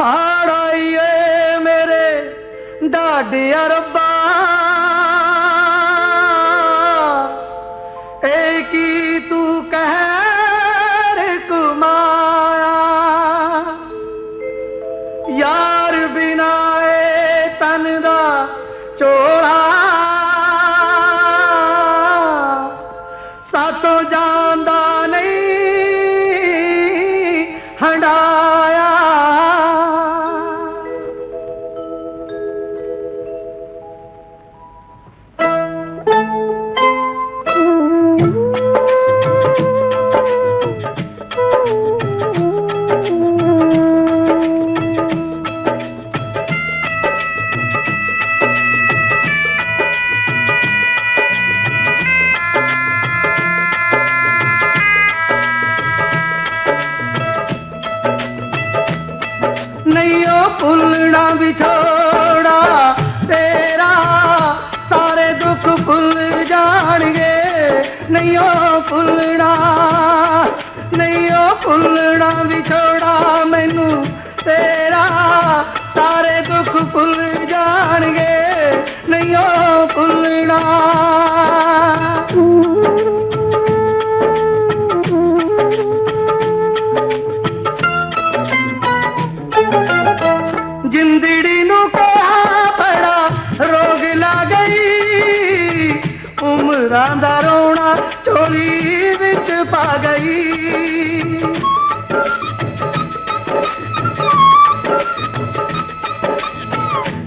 ਹਾੜਾਈਏ ਮੇਰੇ ਡਾਡਿਆ ਰੱਬਾ। ਏ ਕੀ ਤੂੰ ਕਹਿਰ ਕੁਮਾਇਆ ਯਾਰ ਬਿਨਾ ਏ ਤਨ ਦਾ ਚੋਲਾ। ਸਾਤੋਂ ਜਾਂਦਾ ਨਹੀਂ ਨਹੀਂ ਭੁੱਲਣਾ ਵਿਛੋੜਾ, ਤੇਰਾ ਸਾਰੇ ਦੁੱਖ ਭੁੱਲ ਜਾਣਗੇ। ਨਹੀਂ ਉਹ ਭੁੱਲਣਾ ਨਹੀਂ ਉਹ ਭੁੱਲਣਾ ਵਿਛੋੜਾ ਮੈਨੂੰ। ਤੇਰਾ ਸਾਰੇ ਦੁੱਖ ਭੁੱਲ ਜਾਣਗੇ। ਨਹੀਂ ਉਹ ਭੁੱਲਣਾ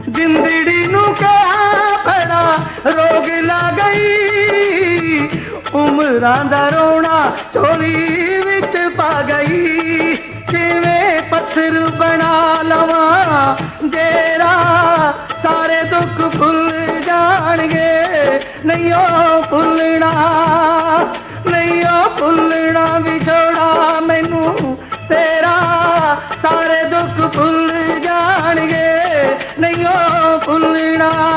ਜਿੰਦੜੀ ਨੂੰ ਕਿਹਾ ਬੜਾ ਰੋਗ ਲਾ ਗਈ। ਉਮਰਾਂ ਦਾ ਰੋਣਾ ਝੋਲੀ ਵਿੱਚ ਪਾ ਗਈ। ਕਿਵੇਂ ਪੱਥਰ ਬਣਾ ਲਵਾਂ, ਜੇਰਾ ਸਾਰੇ ਦੁੱਖ ਭੁੱਲ ਜਾਣਗੇ। ਨਹੀਂ ਉਹ ਭੁੱਲਣਾ। ਨਹੀਂ ਉਹ ਭੁੱਲਣਾ ਵਿਛੋੜਾ ਮੈਨੂੰ ਤੇਰਾ। ਸਾਰੇ ਦੁੱਖ ਭੁੱਲ ਜਾਣਗੇ। ਨਹੀਂ ਉਹ ਭੁੱਲਣਾ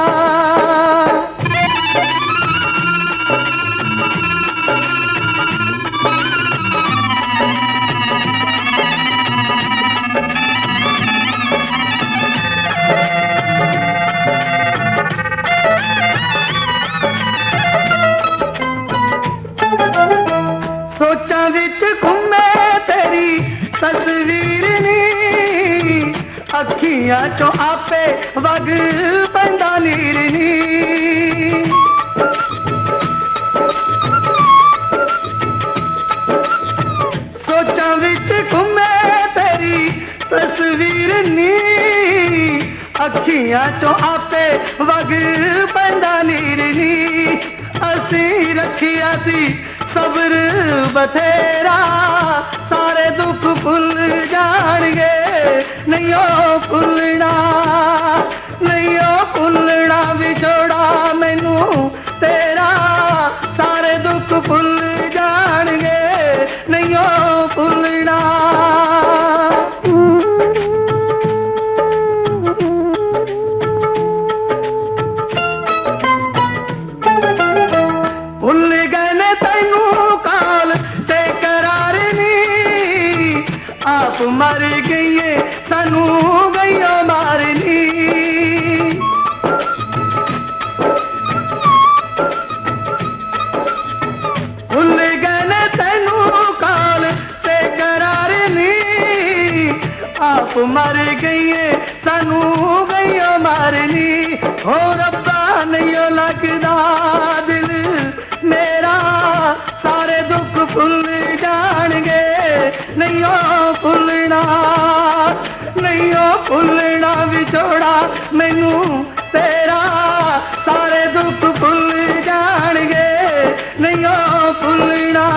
ਅੱਖੀਆਂ ਚੋਂ ਆਪੇ ਵਗ ਪੈਂਦਾ ਨੀਰਨੀ ਸੋਚਾਂ ਵਿੱਚ ਘੁੰਮੇ ਤੇਰੀ ਤਸਵੀਰ ਨੀ। ਅੱਖੀਆਂ ਚੋਂ ਆਪੇ ਵਗ ਪੈਂਦਾ ਨੀਰਨੀ ਅਸੀਂ ਰੱਖਿਆ ਸੀ ਸਬਰ ਬਥੇਰਾ, ਸਾਰੇ ਦੁੱਖ ਭੁੱਲ ਜਾਣਗੇ। ਨਹੀਂ ਉਹ ਭੁੱਲਣਾ ਨਹੀਂ ਉਹ ਵਿਛੋੜਾ ਮੈਨੂੰ ਤੇਰਾ। ਸਾਰੇ ਦੁੱਖ ਭੁੱਲ ਜਾਣਗੇ ਨਹੀਂ ਉਹ ਭੁੱਲਣਾ ਭੁੱਲ ਗਏ ਨੇ ਤੈਨੂੰ ਕਾਲ ਤੇ ਸਾਨੂੰ ਗਈਓ ਮਾਰਨੀ। ਭੁੱਲ ਗਏ ਨੇ ਤੈਨੂੰ ਕਾਲ ਤੇ ਕਰਾਰ ਨੀ ਆਪ ਮਰ ਗਈਏ, ਸਾਨੂੰ ਗਈਓ ਮਾਰਨੀ। ਹੋ ਰੱਬਾ ਨਹੀਂ ਓ ਲੱਗਦਾ ਦਿਲ ਭੁੱਲਣਾ ਵਿਛੋੜਾ ਮੈਨੂੰ ਤੇਰਾ। ਸਾਰੇ ਦੁੱਖ ਭੁੱਲ ਜਾਣਗੇ। ਨਹੀਂ ਉਹ ਭੁੱਲਣਾ